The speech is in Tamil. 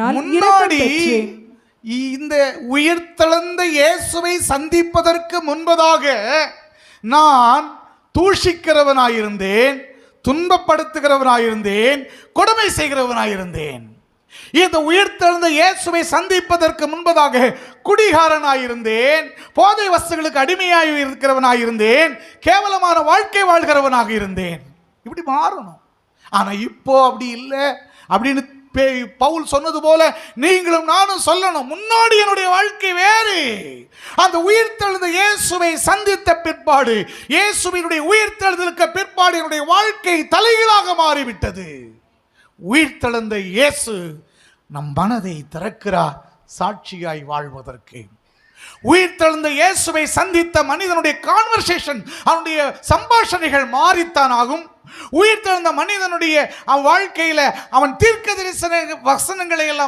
முன்னாடி. இந்த உயிர்த்தெழுந்த இயேசுவை சந்திப்பதற்கு முன்பதாக நான் தூஷிக்கிறவனாயிருந்தேன் துன்பப்படுத்துகிறவனாயிருந்தேன் கொடுமை செய்கிறவனாயிருந்தேன். இந்த உயிர்த்தெழுந்த இயேசுவை சந்திப்பதற்கு முன்பதாக குடிகாரனாயிருந்தேன் போதை வஸ்துகளுக்கு அடிமையாய் இருக்கிறவனாயிருந்தேன் கேவலமான வாழ்க்கை வாழ்கிறவனாக இருந்தேன். இப்படி மாறணும். ஆனா இப்போ அப்படி இல்லை. அப்படின்னு பவுல் சொன்னது போல நீங்களும் நானும் சொல்லணும். முன்னாடி என்னுடைய வாழ்க்கை வேறு. அந்த உயிர்த்தெழுந்த இயேசுவை சந்தித்த பிற்பாடு இயேசுவினுடைய உயிர்த்தெழுதலுக்கு பிற்பாடு என்னுடைய வாழ்க்கை தலைகளாக மாறிவிட்டது. உயிர்த்தெழுந்த இயேசு நம் மனதை திறக்கிறார் சாட்சியாய் வாழ்வதற்கு. உயிர்த்தெழுந்த இயேசுவை சந்தித்த மனிதனுடைய கான்வர்சேஷன் அவனுடைய சம்பாஷணைகள் மாறித்தான் ஆகும். உயிர்த்தெழுந்த மனிதனுடைய அவன் வாழ்க்கையில் அவன் தீர்க்க தரிசன வசனங்களை எல்லாம்